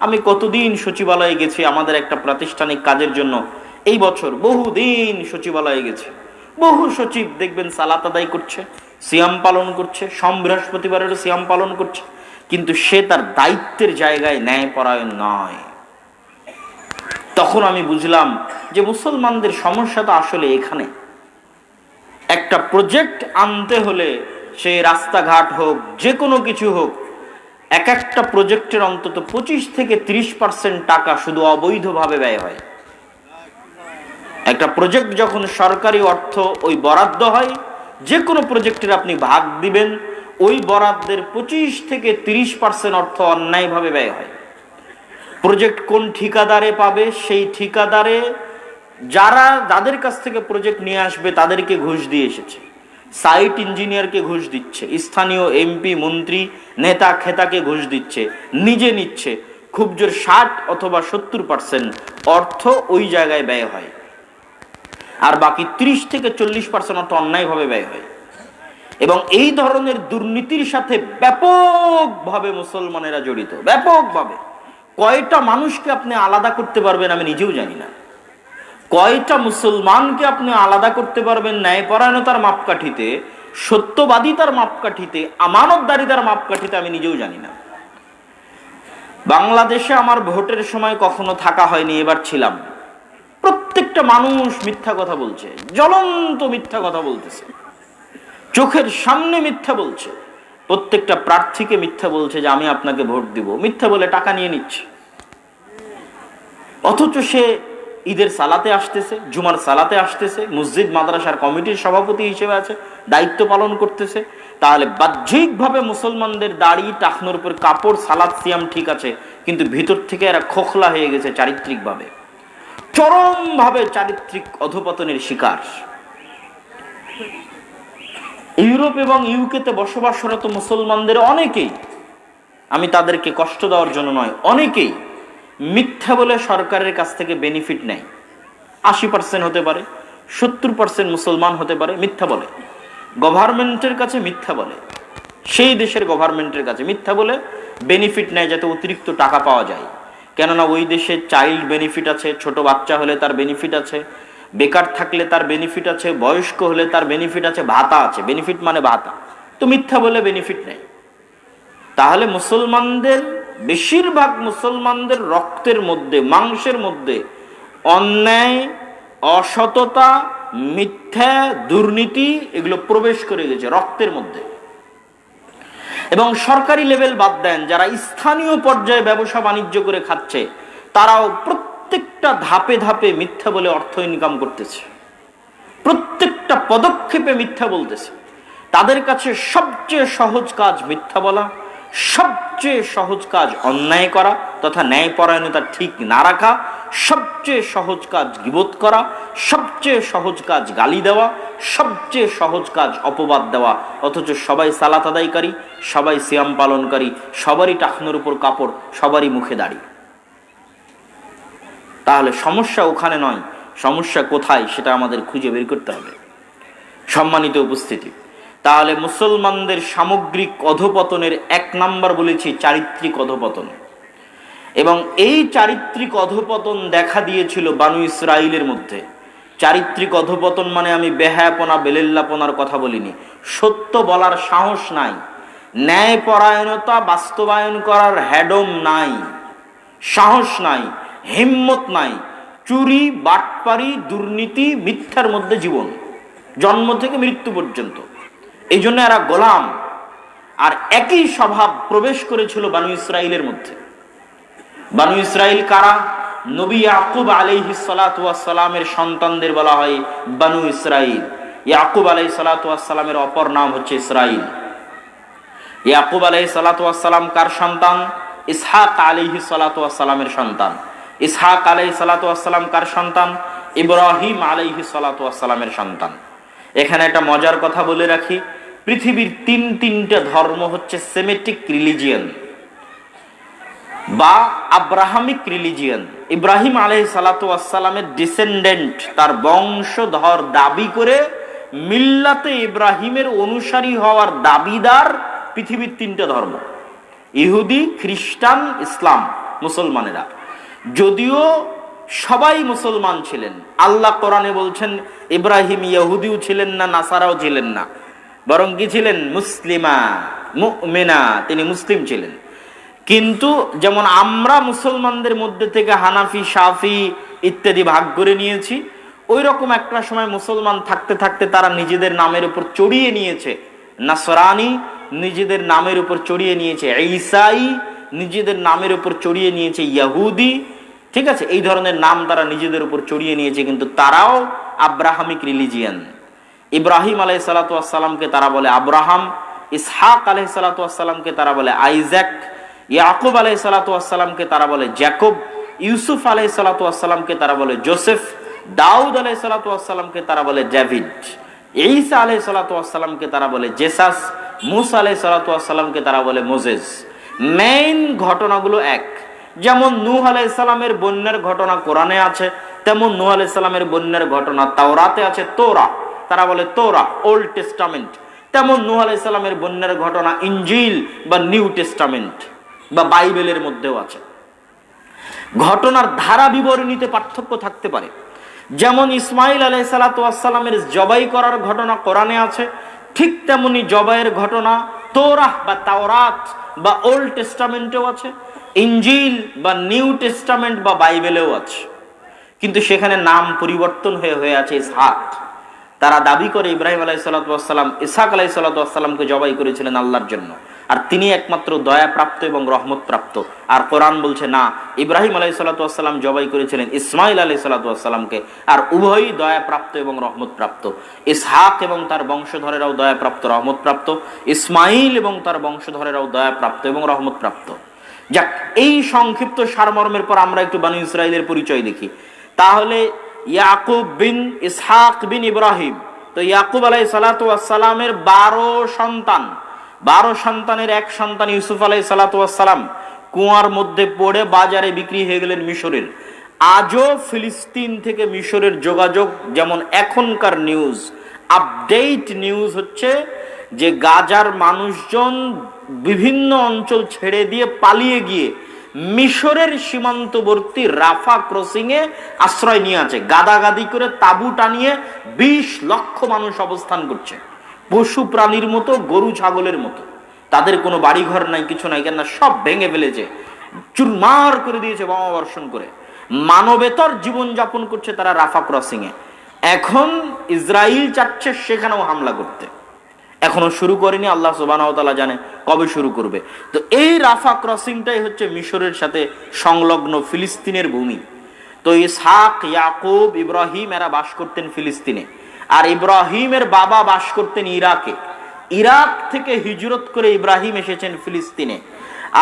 আমি কতদিন সচিবালয়ে গেছি আমাদের একটা প্রাতিষ্ঠানিক কাজের জন্য। এই বছর বহুদিন সচিবালয়ে গেছি। বহু সচিব দেখবেন সালাত আদায় করছে, সিয়াম পালন করছে, সম বৃহস্পতিবারেরও সিয়াম পালন করছে, কিন্তু সে তার দায়িত্বের জায়গায় ন্যায় পরায়ণ নয়। তখন আমি বুঝলাম যে মুসলমানদের সমস্যা তো আসলে এখানে। একটা প্রজেক্ট আনতে হলে সে রাস্তাঘাট হোক যে কোনো কিছু হোক এক একটা প্রজেক্টের অন্তত পঁচিশ থেকে ত্রিশ পার্সেন্ট টাকা শুধু অবৈধভাবে ব্যয় হয়। একটা প্রজেক্ট যখন সরকারি অর্থ ওই বরাদ্দ হয় যে কোনো প্রজেক্টের আপনি ভাগ দিবেন, ওই বরাদ্দের পঁচিশ থেকে তিরিশ পার্সেন্ট অর্থ অন্যায়ভাবে ব্যয় হয়। প্রজেক্ট কোন ঠিকাদারে পাবে, সেই ঠিকাদারে যারা, যাদের কাছ থেকে প্রজেক্ট নিয়ে আসবে, তাদেরকে ঘুষ দিয়ে এসেছে। সাইট ইঞ্জিনিয়ারকে ঘুষ দিচ্ছে, স্থানীয় এমপি, মন্ত্রী, নেতা, খেতাকে ঘুষ দিচ্ছে, নিজে নিচ্ছে, খুব জোর ষাট অথবা সত্তর পার্সেন্ট অর্থ ওই জায়গায় ব্যয় হয়। আর বাকি ত্রিশ থেকে চল্লিশ পার্সেন্ট অর্থ অন্যায়ভাবে ব্যয় হয়। এবং এই ধরনের দুর্নীতির সাথে ব্যাপকভাবে মুসলমানেরা জড়িত, ব্যাপকভাবে। কয়টা মানুষকে আপনি আলাদা করতে পারবেন আমি নিজেও জানি না। কয়টা মুসলমানকে আপনি আলাদা করতে পারবেন ন্যায়পরায়ণতার মাপকাঠিতে সত্যবাদিতার মাপকাঠিতে, আমানতদারিতার মাপকাঠিতে আমি নিজেও জানি না। বাংলাদেশে আমার ভোটের সময় কখনো থাকা হয়নি, এবার ছিলাম। প্রত্যেকটা মানুষ মিথ্যা কথা বলছে, জ্বলন্ত মিথ্যা কথা বলতেছে। চোখের সামনে মিথ্যা বলছে, প্রত্যেকটা প্রার্থীকে মিথ্যা বলছে যে আমি আপনাকে ভোট দিব, মিথ্যা বলে টাকা নিয়ে নিচ্ছে। অথচ সে ঈদের সালাতে আসতেছে, জুমার সালাতে আসতেছে, মসজিদ, মাদ্রাসার কমিটির সভাপতি হিসেবে আছে, দায়িত্ব পালন করতেছে। তাহলে বাহ্যিকভাবে মুসলমানদের দাড়ি, টাকনোর উপর কাপড়, সালাদ, সিয়াম ঠিক আছে, কিন্তু ভিতর থেকে এরা খোখলা হয়ে গেছে চারিত্রিকভাবে। চরমভাবে চারিত্রিক অধপতনের শিকার। ইউরোপ এবং ইউকেতে বসবাসরত মুসলমানদের অনেকেই, আমি তাদেরকে কষ্ট দেওয়ার জন্য নয়, অনেকেই মিথ্যা বলে সরকারের কাছ থেকে বেনিফিট নেয়। আশি পার্সেন্ট হতে পারে, সত্তর পার্সেন্ট মুসলমান হতে পারে, মিথ্যা বলে। গভর্নমেন্টের কাছে মিথ্যা বলে। সেই দেশের গভর্নমেন্টের কাছে মিথ্যা বলে বেনিফিট নেয় যাতে অতিরিক্ত টাকা পাওয়া যায়। কেননা ওই দেশে চাইল্ড বেনিফিট আছে, ছোট বাচ্চা হলে তার বেনিফিট আছে, বেকার থাকলে তার বেনিফিট আছে, বয়স্ক হলে তার বেনিফিট আছে, ভাতা আছে। বেনিফিট মানে ভাতা। তো মিথ্যা বলে বেনিফিট নেই তাহলে মুসলমানদের বেশিরভাগ মুসলমানদের রক্তের মধ্যে, মাংসের মধ্যে অন্যায়, অসততা, মিথ্যা, দুর্নীতি এগুলো প্রবেশ করে গেছে রক্তের মধ্যে। এবং সরকারি লেভেল বাদ দেন, যারা স্থানীয় পর্যায়ে ব্যবসা বাণিজ্য করে খাচ্ছে, তারাও প্রত্যেকটা ধাপে ধাপে মিথ্যা বলে অর্থ ইনকাম করতেছে। প্রত্যেকটা পদক্ষেপে মিথ্যা বলতেছে। তাদের কাছে সবচেয়ে সহজ কাজ মিথ্যা বলা। সবচেয়ে সহজ কাজ অন্যায় করা তথা ন্যায়পরায়ণতা ঠিক না রাখা, সবচেয়ে সহজ কাজ গিবোধ করা, সবচেয়ে সহজ কাজ গালি দেওয়া, সবচেয়ে সহজ কাজ অপবাদ দেওয়া। অথচ সবাই সালাত আদায়কারী, সবাই সিয়াম পালনকারী, সবারই টাকনোর উপর কাপড়, সবারই মুখে দাঁড়িয়ে তাহলে সমস্যা ওখানে নয়, সমস্যা কোথায় সেটা আমাদের খুঁজে বের করতে হবে। সম্মানিত উপস্থিতি তাহলে মুসলমানদের সামগ্রিক অধপতনের এক নাম্বার বলেছি চারিত্রিক অধপতন। এবং এই চারিত্রিক অধপতন দেখা দিয়েছিল বানু ইসরাইলের মধ্যে। চারিত্রিক অধপতন মানে আমি বেহায়াপনা, বেলেল্লাপনার কথা বলিনি। সত্য বলার সাহস নাই। ন্যায়পরায়ণতা বাস্তবায়ন করার হ্যাডম নাই। সাহস নাই, হিম্মত নাই। চুরি, বাটপারি, দুর্নীতি, মিথ্যার মধ্যে জীবন। জন্ম থেকে মৃত্যু পর্যন্ত। এই জন্য এরা গোলাম। আর একই স্বভাব প্রবেশ করেছিল বানু ইসরায়েলের মধ্যে। বানু ইসরায়েল কারা? নবী ইয়াকুব আলাইহি সালামের সন্তানদের বলা হয় বানু ইসরাইল ইয়াকুব আলাই সালামের অপর নাম হচ্ছে ইসরাইল ইয়াকুব আলাই সালাম কার সন্তান? ইসহাক আলিহি সালামের সন্তান। ইসহাক আলাই সালাম কার সন্তান? ইব্রাহিম আলাইহি সালামের সন্তান। এখানে একটা মজার কথা বলে রাখি। পৃথিবীর তিন তিনটা ধর্ম হচ্ছে সেমেটিক রিলিজিয়ান বা আব্রাহামিক রিলিজিয়ান। ইব্রাহিম আলহ সালাতামের ডিসেন্ডেন্ট তার বংশধর দাবি করে মিল্লাতে ইব্রাহিমের অনুসারী হওয়ার দাবিদার পৃথিবীর তিনটা ধর্ম। ইহুদি, খ্রিস্টান, ইসলাম, মুসলমানেরা। যদিও সবাই মুসলমান ছিলেন। আল্লাহ কোরআনে বলছেন, ইব্রাহিম ইয়াহুদিও ছিলেন না, নাসারাও ছিলেন না। বরং কি ছিলেন? মুসলিমা, মুমিনা, তিনি মুসলিম ছিলেন। কিন্তু যেমন আমরা মুসলমানদের মধ্যে থেকে হানাফি সাফি ইত্যাদি ভাগ করে নিয়েছি ওই রকম একটা সময় মুসলমান থাকতে থাকতে তারা নিজেদের নামের উপর চড়িয়ে নিয়েছে। নাসরানি নিজেদের নামের উপর চড়িয়ে নিয়েছে। ঈসাই নিজেদের নামের উপর চড়িয়ে নিয়েছে। ইয়াহুদি, ঠিক আছে? এই ধরনের নাম তারা নিজেদের উপর চড়িয়ে নিয়েছে, কিন্তু তারাও আব্রাহামিক রিলিজিয়ান। ইব্রাহিম আলাই সালাতামকে তারা বলে আব্রাহাম, ইসহাক আলাই সালাতামকে তারা বলে আইজ্যাক ইয়াকুব আলাই সালাতামকে তারা বলে জ্যাকব, ইউসুফ আলাই সালাতামকে তারা বলে জোসেফ, দাউদ আলাই সালাতামকে তারা বলে জাভিদ ঈসা আলাই সালাতামকে তারা বলে জেসাস, মুসা আলাই সালাতামকে তারা বলে মোজেস মেইন ঘটনাগুলো এক, যেমন নূহ আলাইসালামের বন্যার ঘটনা কোরআনে আছে, তেমন নূহ আলাইসালামের বন্যার ঘটনা তাওরাতে আছে, তোরা। তারা বলে তোরা ওল্ড টেস্টামেন্ট তেমন নূহ আলাইসালামের বন্যার ঘটনা ইঞ্জিল বা নিউ টেস্টামেন্ট বা বাইবেলের মধ্যেও আছে। ঘটনার ধারা বিবরণীতে পার্থক্য থাকতে পারে। যেমন ইসমাইল আলাই সালাতামের জবাই করার ঘটনা কোরআনে আছে, ঠিক তেমনি জবাইয়ের ঘটনা তোরাহ বা তাওরাত বা ওল্ড টেস্টামেন্টেও আছে ইঞ্জিল বা নিউ টেস্টামেন্ট বা বাইবেলেও আছে। কিন্তু সেখানে নাম পরিবর্তন হয়ে হয়ে আছে ইসহাক। তারা দাবি করে ইব্রাহিম আলাই সাল্লাতাম ইসাক আলাই সাল্লাতামকে জবাই করেছিলেন আল্লাহর জন্য। আর তিনি একমাত্র দয়া প্রাপ্ত এবং রহমত প্রাপ্ত আর কোরআন বলছে, না, ইব্রাহিম আলাই সাল্লাতাম জবাই করেছিলেন ইসমাইল আলাই সাল্লাতামকে আর উভয়ই দয়া প্রাপ্ত এবং রহমত প্রাপ্ত ইসহাক এবং তার বংশধরেরাও দয়া প্রাপ্ত রহমত প্রাপ্ত ইসমাইল এবং তার বংশধরেরাও দয়া প্রাপ্ত এবং রহমত প্রাপ্ত যাক, এই সংক্ষিপ্ত সারমর্মের পর আমরা একটু বানু ইসরায়েলের পরিচয় দেখি। তাহলে ইয়াকুব বিন ইসহাক বিন ইব্রাহিম। তো ইয়াকুব আলাই সালাতামের বারো সন্তান, বারো সন্তানের এক সন্তান ইউসুফ আলাই সালাতাম কুয়ার মধ্যে পড়ে বাজারে বিক্রি হয়ে গেলেন মিশরের। আজও ফিলিস্তিন থেকে মিশরের যোগাযোগ, যেমন এখনকার নিউজ, আপডেট নিউজ হচ্ছে যে গাজার মানুষজন বিভিন্ন অঞ্চল ছেড়ে দিয়ে পালিয়ে গিয়ে মিশরের সীমান্তবর্তী রাফা ক্রসিং এ আশ্রয় নিয়ে আছে। গাদাগাদি করে তাবু টানিয়ে বিশ লক্ষ মানুষ অবস্থান করছে। পশু প্রাণীর মতো, গরু ছাগলের মতো। তাদের কোনো বাড়িঘর নাই, কিছু নাই কেন সব ভেঙে ফেলেছে। চুরমার করে দিয়েছে, বোমা বর্ষণ করে। মানবেতর জীবন যাপন করছে তারা রাফা ক্রসিং এ এখন ইসরায়েল চাচ্ছে সেখানেও হামলা করতে। এখনও শুরু করেনি, আল্লাহ সুবাহ জানে কবে শুরু করবে। তো এই রাফা ক্রসিংটাই হচ্ছে মিশরের সাথে সংলগ্ন ফিলিস্তিনের ভূমি। তো ইসহাক, ইয়াকুব, ইব্রাহিম এরা বাস করতেন ফিলিস্তিনে। আর ইব্রাহিমের বাবা বাস করতেন ইরাকে। ইরাক থেকে হিজরত করে ইব্রাহিম এসেছেন ফিলিস্তিনে।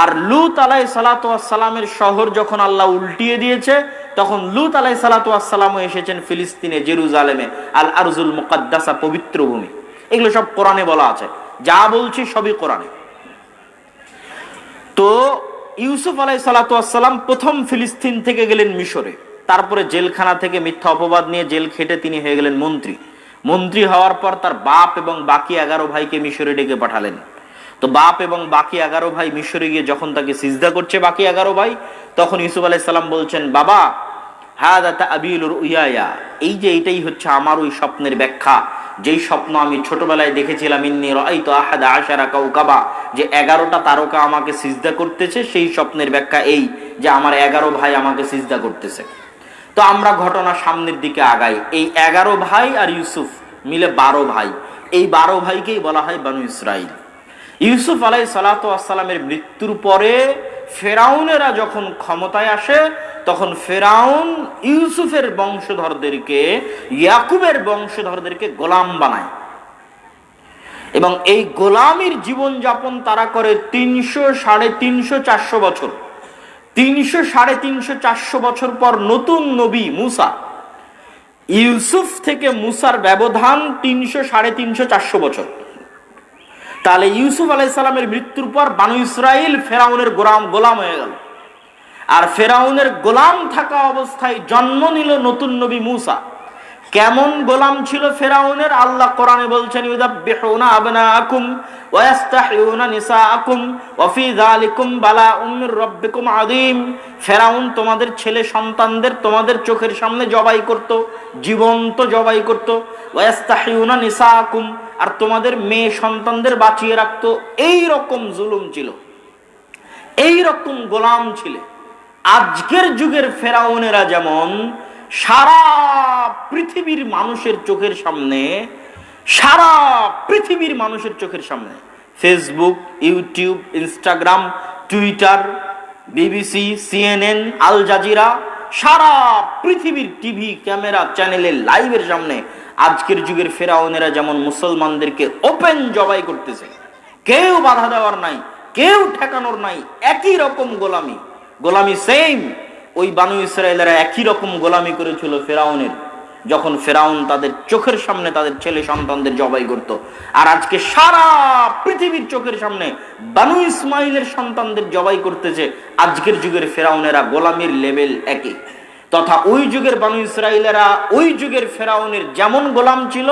আর লুত আলাই সালাতামের শহর যখন আল্লাহ উল্টিয়ে দিয়েছে, তখন লুত আলাই সালাতামও এসেছেন ফিলিস্তিনে, জেরুজালেমে আল আরজুল মুকাদ্দাসা পবিত্র ভূমি। এগুলো সব কোরআনে বলা আছে। যা বলছি সবই কোরআনে। তো ইউসুফ আলাই সালাতাম প্রথম ফিলিস্তিন থেকে গেলেন মিশরে। তারপরে জেলখানা থেকে মিথ্যা অপবাদ নিয়ে জেল খেটে তিনি হয়ে গেলেন মন্ত্রী। মন্ত্রী হওয়ার পর তার বাপ এবং বাকি এগারো ভাইকে মিশরে ডেকে পাঠালেন। তো বাপ এবং বাকি এগারো ভাই মিশরে গিয়ে যখন তাকে সিজদা করছে বাকি এগারো ভাই, তখন ইউসুফ আলাইসাল্লাম বলছেন, বাবা হ্যাঁ দাতা আবিউলুর উইয়া এই যে এটাই হচ্ছে আমার ওই স্বপ্নের ব্যাখ্যা। যেই স্বপ্ন আমি ছোটবেলায় দেখেছিলাম, ইন্নি রাই তো আহাদা আশারা কাউকাবা যে এগারোটা তারকা আমাকে সিজদা করতেছে, সেই স্বপ্নের ব্যাখ্যা এই যে আমার এগারো ভাই আমাকে সিজদা করতেছে। তো আমরা ঘটনা সামনের দিকে আগাই। এই এগারো ভাই আর ইউসুফ মিলে বারো ভাই। এই বারো ভাইকেই বলা হয় বানু ইসরাইল ইউসুফ আলাই সালাতামের মৃত্যুর পরে ফেরাউনেরা যখন ক্ষমতায় আসে তখন ফেরাউন ইউসুফের বংশধরদেরকে, ইয়াকুবের বংশধরদেরকে গোলাম বানায়। এবং এই গোলামির জীবন যাপন তারা করে তিনশো সাড়ে তিনশো চারশো বছর। তিনশো সাড়ে তিনশো চারশো বছর পর নতুন নবী মুসা। ইউসুফ থেকে মুসার ব্যবধান তিনশো সাড়ে তিনশো চারশো বছর। তাহলে ইউসুফ আলাইসাল্লামের মৃত্যুর পর বানু ইসরায়েল ফেরাউনের গোলাম গোলাম হয়ে গেল। আর ফেরাউনের গোলাম থাকা অবস্থায় জন্ম নিল নতুন নবী মুসা। কেমন গোলাম ছিল ফেরাউনের? আল্লাহ কোরআনে বলছেন ফেরাউন তোমাদের ছেলে সন্তানদের তোমাদের চোখের সামনে জবাই করত, জীবন্ত জবাই করত। ওয়া ইস্তাহিউনা নিসাআকুম, আর তোমাদের মেয়ে সন্তানদের বাঁচিয়ে রাখতো। এই রকম জুলুম ছিল। এই রকম গোলাম ছিলে। আজকের যুগের ফেরাউনেরা যেমন সারা পৃথিবীর মানুষের চোখের সামনে, সারা পৃথিবীর মানুষের চোখের সামনে Facebook YouTube Instagram Twitter BBC CNN Al Jazeera সারা পৃথিবীর টিভি ক্যামেরা চ্যানেলে লাইভের সামনে আজকের যুগের ফেরাউনেরা যেমন মুসলমানদেরকে ওপেন জবাই করতেছে। কেউ বাধা দেওয়ার নাই, কেউ ঠেকানোর নাই, একই রকম গোলামি। গোলামি সেম ওই বানু ইসরায়েলেরা একই রকম গোলামি করেছিল ফেরাউনের। যখন ফেরাউন তাদের চোখের সামনে তাদের ছেলে সন্তানদের জবাই করত, আর আজকে সারা পৃথিবীর চোখের সামনে বানু ইসমাইলের সন্তানদের জবাই করতেছে, আজকের যুগের ফেরাউনেরা গোলামির লেভেল একই। তথা ওই যুগের বানু ইসরায়েলেরা ওই যুগের ফেরাউনের যেমন গোলাম ছিল,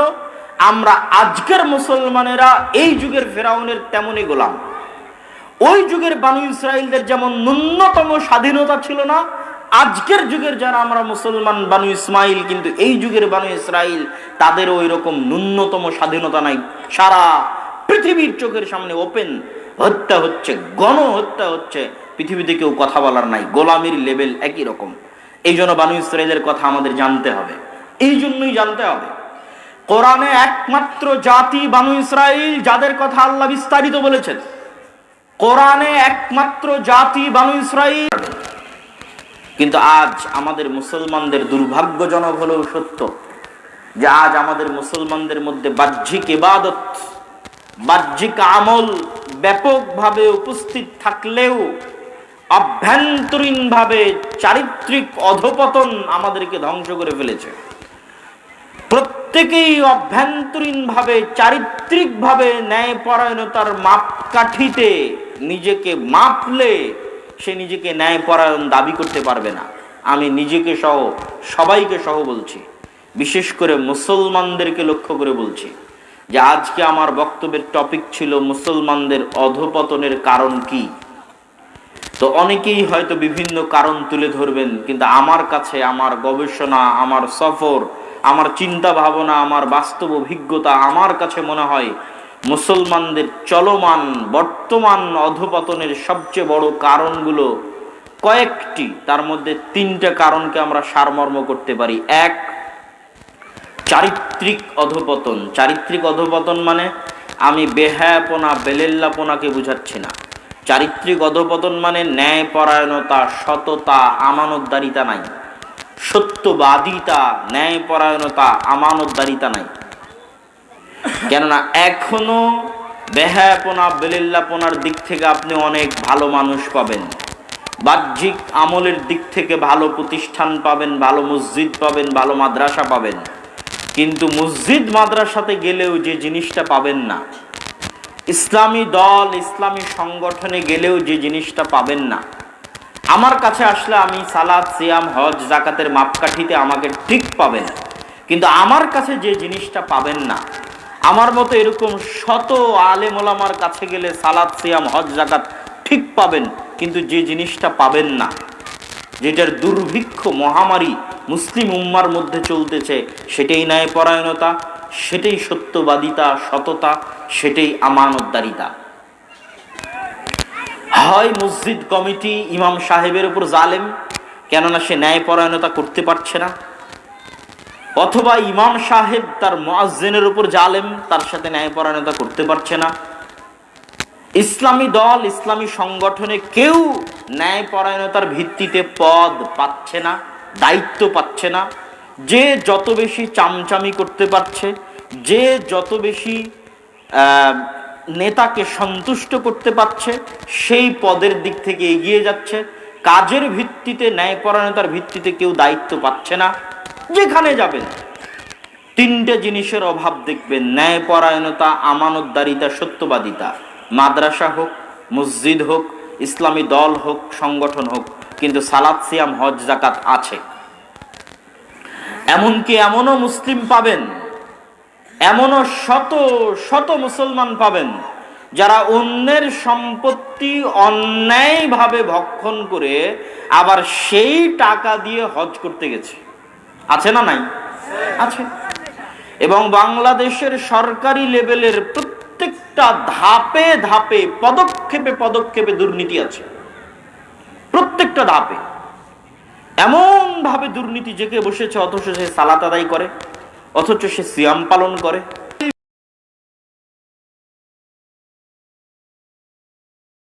আমরা আজকের মুসলমানেরা এই যুগের ফেরাউনের তেমনই গোলাম। ওই যুগের বানু ইসরায়েলদের যেমন ন্যূনতম স্বাধীনতা ছিল না, আজকের যুগের যারা আমরা মুসলমান বানু ইসমাইল, কিন্তু এই যুগের বানু ইসরাইল তাদের ওই রকম ন্যূনতম স্বাধীনতা নাই। সারা পৃথিবীর চোখের সামনে ওপেন। হত্যা হচ্ছে গণ হত্যা হচ্ছে। পৃথিবীতে কেউ কথা বলার নাই, গোলামির লেভেল একই রকম। এই জন্য বানু ইসরায়েলের কথা আমাদের জানতে হবে। এই জন্যই জানতে হবে। কোরআনে একমাত্র জাতি বানু ইসরাইল, যাদের কথা আল্লাহ বিস্তারিত বলেছেন। কোরআনে একমাত্র জাতি বানু ইসরাইল কিন্তু আজ আমাদের মুসলমানদের দুর্ভাগ্যজনক হলেও সত্য যে আজ আমাদের মুসলমানদের মধ্যে বাহ্যিক ইবাদত, বাহ্যিক আমল ব্যাপকভাবে উপস্থিত থাকলেও অভ্যন্তরীণভাবে চারিত্রিক অধপতন আমাদেরকে ধ্বংস করে ফেলেছে। প্রত্যেকেই অভ্যন্তরীণভাবে, চারিত্রিকভাবে ন্যায়পরায়ণতার মাপকাঠিতে নিজেকে মাপলে সে নিজেকে ন্যায়পরায়ণ দাবি করতে পারবে না। আমি নিজেকে সহ, সবাইকে সহ বলছি। বিশেষ করে মুসলমানদেরকে লক্ষ্য করে বলছি যে আজকে আমার বক্তব্যের টপিক ছিল মুসলমানদের অধপতনের কারণ কি। তো অনেকেই হয়তো বিভিন্ন কারণ তুলে ধরবেন, কিন্তু আমার কাছে, আমার গবেষণা, আমার সফর, আমার চিন্তা ভাবনা আমার বাস্তব অভিজ্ঞতা, আমার কাছে মনে হয় মুসলমানদের চলমান বর্তমান অধপতনের সবচেয়ে বড় কারণগুলো কয়েকটি। তার মধ্যে তিনটা কারণকে আমরা সারমর্ম করতে পারি। এক, চারিত্রিক অধপতন। চারিত্রিক অধপতন মানে আমি বেহায়াপনা, বেলেল্লাপনাকে বুঝাচ্ছি না। চারিত্রিক অধপতন মানে ন্যায়পরায়ণতা, সততা, আমানতদারিতা নাই। সত্যবাদিতা, ন্যায়পরায়ণতা, আমানতদারিতা নাই। কেননা এখনও বেহায়াপনা, বেলিল্লাপনার দিক থেকে আপনি অনেক ভালো মানুষ পাবেন। বাহ্যিক আমলের দিক থেকে ভালো প্রতিষ্ঠান পাবেন, ভালো মসজিদ পাবেন, ভালো মাদ্রাসা পাবেন। কিন্তু মসজিদ, মাদ্রাসাতে গেলেও যে জিনিসটা পাবেন না। ইসলামী দল, ইসলামী সংগঠনে গেলেও যে জিনিসটা পাবেন না। আমার কাছে আসলে আমি সালাদ সিয়াম, হজ, জাকাতের মাপকাঠিতে আমাকে ঠিক পাবেন। কিন্তু আমার কাছে যে জিনিসটা পাবেন না আমার মতো এরকম শত আলেম ওলামার কাছে গেলে সালাদ সিয়াম, হজ জাকাত ঠিক পাবেন, কিন্তু যে জিনিসটা পাবেন না, যেটার দুর্ভিক্ষ মহামারী মুসলিম উম্মার মধ্যে চলতেছে, সেটাই ন্যায়পরায়ণতা, সেটাই সত্যবাদিতা, সততা, সেটাই আমানতদারিতা। হয় মসজিদ কমিটি ইমাম সাহেবের উপর জালেম, কেননা সে ন্যায়পরায়ণতা করতে পারছে না। অথবা ইমাম সাহেব তার মোয়াজ্জেনের উপর জালেম, তার সাথে ন্যায়পরায়ণতা করতে পারছে না। ইসলামী দল, ইসলামী সংগঠনে কেউ ন্যায়পরায়ণতার ভিত্তিতে পদ পাচ্ছে না, দায়িত্ব পাচ্ছে না। যে যত বেশি চামচামি করতে পারছে, যে যত বেশি নেতাকে সন্তুষ্ট করতে পারছে, সেই পদের দিক থেকে এগিয়ে যাচ্ছে। কাজের ভিত্তিতে, ন্যায়পরায়ণতার ভিত্তিতে কেউ দায়িত্ব পাচ্ছে না। যেখানে যাবেন তিনটে জিনিসের অভাব দেখবেন, ন্যায়পরায়ণতা, আমানতদারিতা, সত্যবাদিতা। মাদ্রাসা হোক, মসজিদ হোক, ইসলামী দল হোক, সংগঠন হোক, কিন্তু সালাদ সিয়াম, হজ জাকাত আছে। এমনকি এমনও মুসলিম পাবেন, এমনও শত শত মুসলমান পাবেন, যারা অন্যের সম্পত্তি অন্যায়ভাবে ভক্ষণ করে আবার সেই টাকা দিয়ে হজ করতে গেছে। আছে না নাই? আছে। এবং বাংলাদেশের সরকারি লেভেলের প্রত্যেকটা ধাপে ধাপে পদক্ষেপে পদক্ষেপে দুর্নীতি আছে। প্রত্যেকটা ধাপে। এমন ভাবে দুর্নীতি জেগে বসেছে অথচ সে সালাত আদায় করে অথচ সে সিয়াম পালন করে।